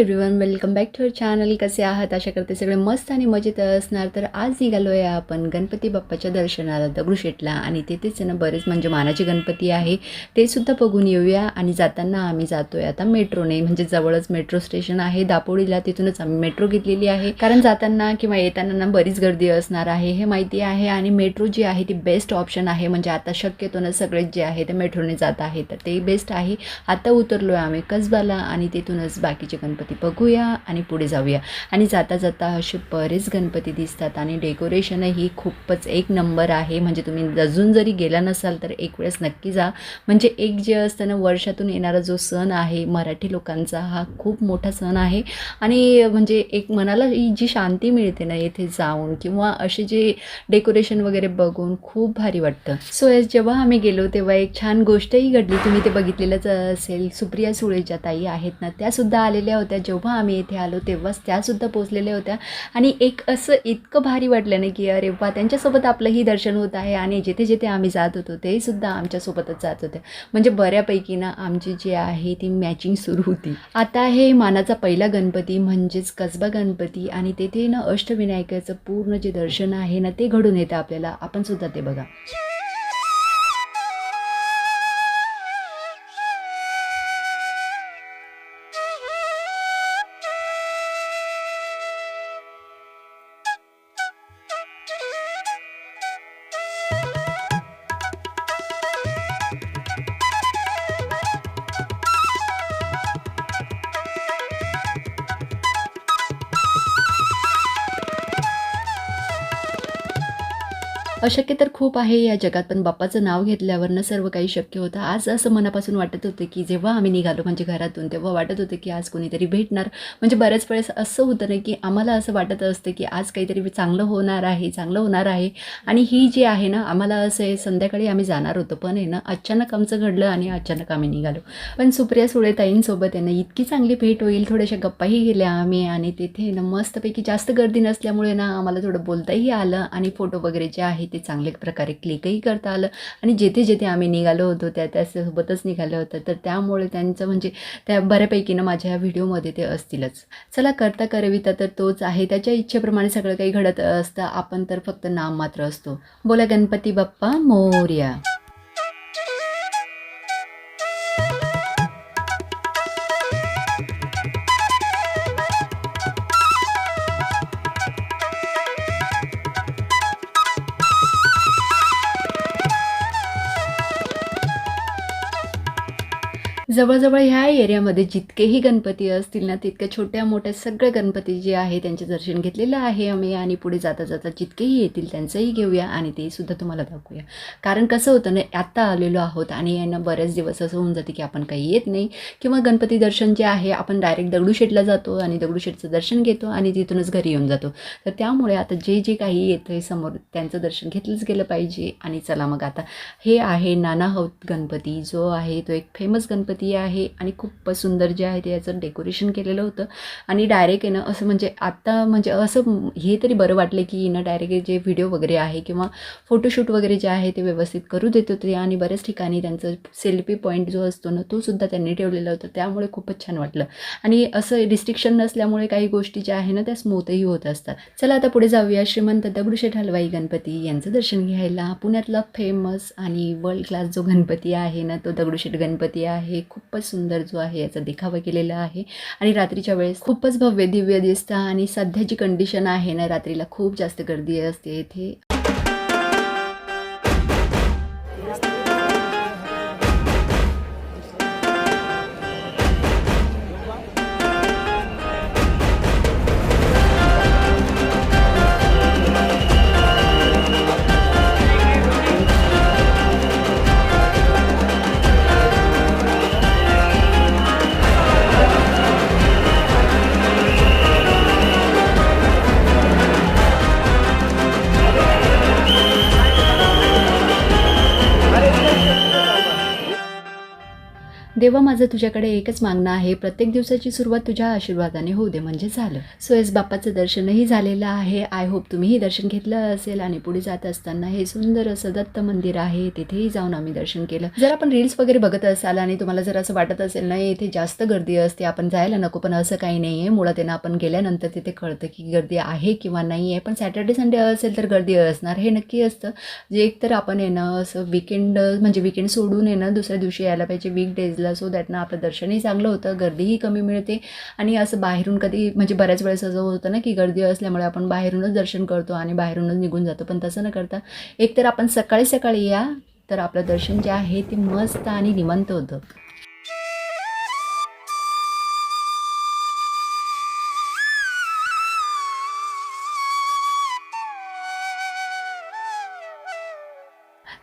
Everyone welcome back to our channel कसे आहात? अशा करते सगळे मस्त आणि मजेत असणार. तर आज निघालो आहे आपण गणपती बाप्पाच्या दर्शनाला दगडूशेठला. आणि तिथेच आहे ना बरेच म्हणजे मानाचे गणपती आहे. ते सुद्धा बघून येऊया. आणि जाताना आम्ही जातोय आता मेट्रोने. म्हणजे जवळच मेट्रो स्टेशन आहे. दापोडीला तिथूनच आम्ही मेट्रो घेतलेली आहे. कारण जाताना किंवा येताना ना बरीच गर्दी असणार आहे हे माहिती आहे. आणि मेट्रो जी आहे ती बेस्ट ऑप्शन आहे. म्हणजे आता शक्यतो ना सगळेच जे आहे ते मेट्रोने जात आहे. तर ते बेस्ट आहे. आता उतरलो आहे आम्ही कसबाला आणि तिथूनच बाकीचे गणपती बघूया आणि पुढे जाऊया. आणि जाता जाता असे बरेच गणपती दिसतात आणि डेकोरेशन ही खूपच एक नंबर आहे. म्हणजे तुम्ही अजून जरी गेला नसाल तर एक वेळेस नक्की जा. म्हणजे एक जे असतं ना वर्षातून येणारा जो सण आहे मराठी लोकांचा हा खूप मोठा सण आहे. आणि म्हणजे एक मनाला ही जी शांती मिळते ना येथे जाऊन किंवा असे जे डेकोरेशन वगैरे बघून खूप भारी वाटतं. सो जेव्हा आम्ही गेलो तेव्हा एक छान गोष्टही घडली. तुम्ही ते बघितलेलंच असेल. सुप्रिया सुळेच्या ताई आहेत ना त्यासुद्धा आलेल्या होत्या. जेव्हा आम्ही इथे आलो तेव्हाच त्यासुद्धा पोचलेल्या होत्या. आणि एक असं इतकं भारी वाटलं ना की अरे वा त्यांच्यासोबत आपलंही दर्शन होत आहे आणि जिथे जिथे आम्ही जात होतो तेसुद्धा आमच्यासोबतच जात होते. म्हणजे बऱ्यापैकी ना आमची जी आहे ती मॅचिंग सुरू होती. आता हे मानाचा पहिला गणपती म्हणजेच कसबा गणपती आणि तेथे ना अष्टविनायकाचं पूर्ण जे दर्शन आहे ना ते घडून येतं आपल्याला. आपण सुद्धा ते बघा. अशक्य तर खूप आहे या जगात पण बाप्पाचं नाव घेतल्यावरनं सर्व काही शक्य होतं. आज असं मनापासून वाटत होतं की जेव्हा आम्ही निघालो म्हणजे घरातून तेव्हा वाटत होतं की आज कोणीतरी भेटणार. म्हणजे बऱ्याच वेळेस असं होतं ना की आम्हाला असं वाटत असतं की आज काहीतरी चांगलं होणार आहे चांगलं होणार आहे. आणि ही जी आहे ना आम्हाला असं आहे संध्याकाळी आम्ही जाणार होतो पण आहे ना अचानक आमचं घडलं आणि अचानक आम्ही निघालो. पण सुप्रिया सुळेताईंसोबत आहे ना इतकी चांगली भेट होईल थोड्याशा गप्पाही गेल्या आम्ही आणि तिथे ना मस्तपैकी जास्त गर्दी नसल्यामुळे ना आम्हाला थोडं बोलताही आलं आणि फोटो वगैरे जे आहेत ते चांगल्या प्रकारे क्लिकही करता आलं. आणि जेथे जेथे आम्ही निघालो होतो त्या त्याच्यासोबतच निघालं होतं. तर त्यामुळे त्यांचं म्हणजे त्या बऱ्यापैकी ना माझ्या ह्या व्हिडिओमध्ये ते असतीलच. चला करता करविता तर तोच आहे. त्याच्या इच्छेप्रमाणे सगळं काही घडत असतं. आपण तर फक्त नाम मात्र असतो. बोला गणपती बाप्पा मोर्या. जवळजवळ ह्या एरियामध्ये जितकेही गणपती असतील ना तितक्या छोट्या मोठ्या सगळे गणपती जे आहे त्यांचे दर्शन घेतलेलं आहे आम्ही आणि पुढे जाता जाता जितकेही येतील त्यांचंही घेऊया आणि ते सुद्धा तुम्हाला दाखवूया. कारण कसं होतं ना आत्ता आलेलो आहोत आणि यांना बरेच दिवस असं होऊन जाते की आपण काही येत नाही किंवा गणपती दर्शन जे आहे आपण डायरेक्ट दगडूशेठला जातो आणि दगडूशेठचं दर्शन घेतो आणि तिथूनच घरी येऊन जातो. तर त्यामुळे आता जे जे काही येतं आहे समोर त्यांचं दर्शन घेतलंच गेलं पाहिजे आणि चला मग आता. हे आहे नाना हौत गणपती जो आहे तो एक फेमस गणपती आहे आणि खूप सुंदर जे आहे ते याचं डेकोरेशन केलेलं होतं. आणि डायरेक्ट आहे ना असं म्हणजे आत्ता म्हणजे असं हे तरी बरं वाटलं की ना डायरेक्ट जे व्हिडिओ वगैरे आहे किंवा फोटोशूट वगैरे जे आहे ते व्यवस्थित करू देत होते आणि बऱ्याच ठिकाणी त्यांचं सेल्फी पॉईंट जो असतो ना तो सुद्धा त्यांनी ठेवलेला होता. त्यामुळे खूपच छान वाटलं. आणि असं रिस्ट्रिक्शन नसल्यामुळे काही गोष्टी ज्या आहे ना त्या स्मूथही होत असतात. चला आता पुढे जाऊया. श्रीमंत दगडूशेठ हलवाई गणपती यांचं दर्शन घ्यायला. पुण्यातला फेमस आणि वर्ल्ड क्लास जो गणपती आहे ना तो दगडूशेठ गणपती आहे. खूपच सुंदर जो आहे याचा देखावा केलेला आहे. आणि रात्रीच्या वेळेस खूपच भव्य दिव्य दिसतं आणि सध्याची कंडिशन आहे ना रात्रीला खूप जास्त गर्दी असते. इथे देवा माझं तुझ्याकडे एकच मागणं आहे. प्रत्येक दिवसाची सुरुवात तुझ्या आशीर्वादाने होऊ दे म्हणजे झालं. सो एस बाप्पाचं दर्शनही झालेलं आहे. आय होप तुम्हीही दर्शन घेतलं असेल आणि पुढे जात असताना हे सुंदर असं दत्त मंदिर आहे. तिथेही जाऊन आम्ही दर्शन केलं. जर आपण रील्स वगैरे बघत असाल आणि तुम्हाला जर असं वाटत असेल ना इथे जास्त गर्दी असते आपण जायला नको पण असं काही नाही आहे मुळात आहे ना आपण गेल्यानंतर तिथे कळतं की गर्दी आहे किंवा नाही आहे पण सॅटर्डे संडे असेल तर गर्दी असणार. हे नक्की असतं. जे एक तर आपण येणं असं विकेंड म्हणजे विकेंड सोडून येणं दुसऱ्या दिवशी यायला पाहिजे. वीक डेजला सो दॅट ना आपलं दर्शनही चांगलं होतं गर्दीही कमी मिळते आणि असं बाहेरून कधी म्हणजे बऱ्याच वेळेस असं होतं ना की गर्दी असल्यामुळे आपण बाहेरूनच दर्शन करतो आणि बाहेरूनच निघून जातो पण तसं न करता एक तर आपण सकाळी सकाळी या तर आपलं दर्शन जे आहे ते मस्त आणि निवंत होतं.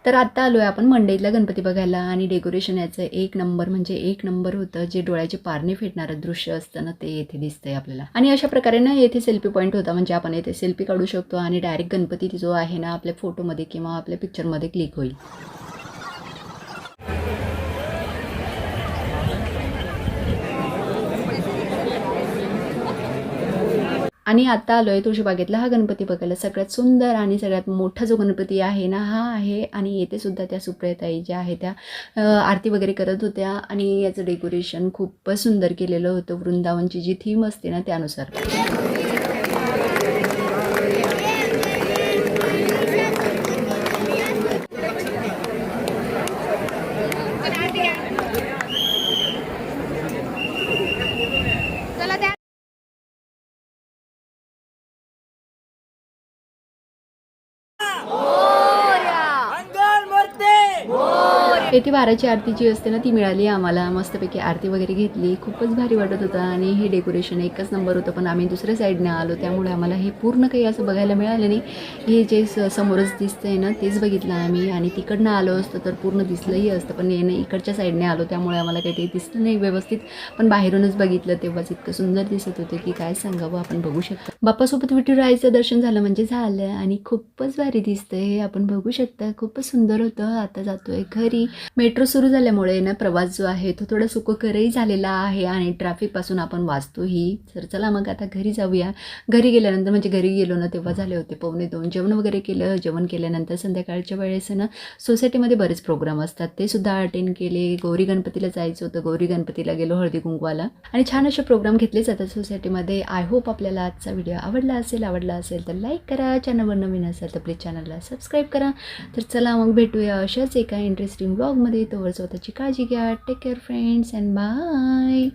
तर आत्ता आलो आहे आपण मंडईतला गणपती बघायला आणि डेकोरेशन याचं एक नंबर म्हणजे एक नंबर होतं जे डोळ्याचे पारणे फेटणारं दृश्य असतं ना ते येथे दिसतंय आपल्याला. आणि अशा प्रकारे ना येथे सेल्फी पॉईंट होता म्हणजे आपण येथे सेल्फी काढू शकतो आणि डायरेक्ट गणपती जो आहे ना आपल्या फोटोमध्ये किंवा आपल्या पिक्चरमध्ये क्लिक होईल. आणि आता आलो आहे तुळशीबागेतला हा गणपती बघायला. सगळ्यात सुंदर आणि सगळ्यात मोठा जो गणपती आहे ना हा आहे आणि येथे सुद्धा त्या सुप्रियताई ज्या आहे त्या आरती वगैरे करत होत्या आणि याचं डेकोरेशन खूपच सुंदर केलेलं होतं. वृंदावनची जी थीम असते ना त्यानुसार. येथे बाराची आरती जी असते ना ती मिळाली आम्हाला. मस्तपैकी आरती वगैरे घेतली. खूपच भारी वाटत होतं. आणि हे डेकोरेशन एकच नंबर होतं पण आम्ही दुसऱ्या साईडने आलो. त्यामुळे आम्हाला हे पूर्ण काही असं बघायला मिळालं नाही. हे जे स- समोरच दिसतंय ना तेच बघितलं आम्ही. आणि तिकडनं आलो असतं तर पूर्ण दिसलंही असतं पण येणं इकडच्या साईडने आलो. त्यामुळे आम्हाला काही ते दिसलं नाही व्यवस्थित. पण बाहेरूनच बघितलं तेव्हाच इतकं सुंदर दिसत होते की काय सांगावं आपण बघू शकतो. बाप्पासोबत विठुरायचं दर्शन झालं म्हणजे झालं आणि खूपच भारी दिसतंय. हे आपण बघू शकता. खूपच सुंदर होतं. आता जातोय घरी. मेट्रो सुरू झाल्यामुळे ना प्रवास जो आहे तो थोडा सुखकरही झालेला आहे आणि ट्रॅफिकपासून आपण वाचतोही. तर चला मग आता घरी जाऊया. घरी गेल्यानंतर म्हणजे घरी गेलो ना तेव्हा झाले होते पावणे दोन. जेवण वगैरे केलं. जेवण केल्यानंतर संध्याकाळच्या वेळेस ना सोसायटीमध्ये बरेच प्रोग्राम असतात. ते सुद्धा अटेंड केले. गौरी गणपतीला जायचं होतं. गौरी गणपतीला गेलो हळदी कुंकवाला. आणि छान असे प्रोग्राम घेतले जातात सोसायटीमध्ये आय होप आपल्याला आजचा व्हिडिओ आवडला असेल आवडला असेल तर लाईक करा. चॅनलवर नवीन असेल तर प्लीज चॅनलला सबस्क्राईब करा. तर चला मग भेटूया अशाच एका इंटरेस्टिंग ब्लॉगमध्ये तोवर स्वतःची काळजी घ्या. Take care friends and bye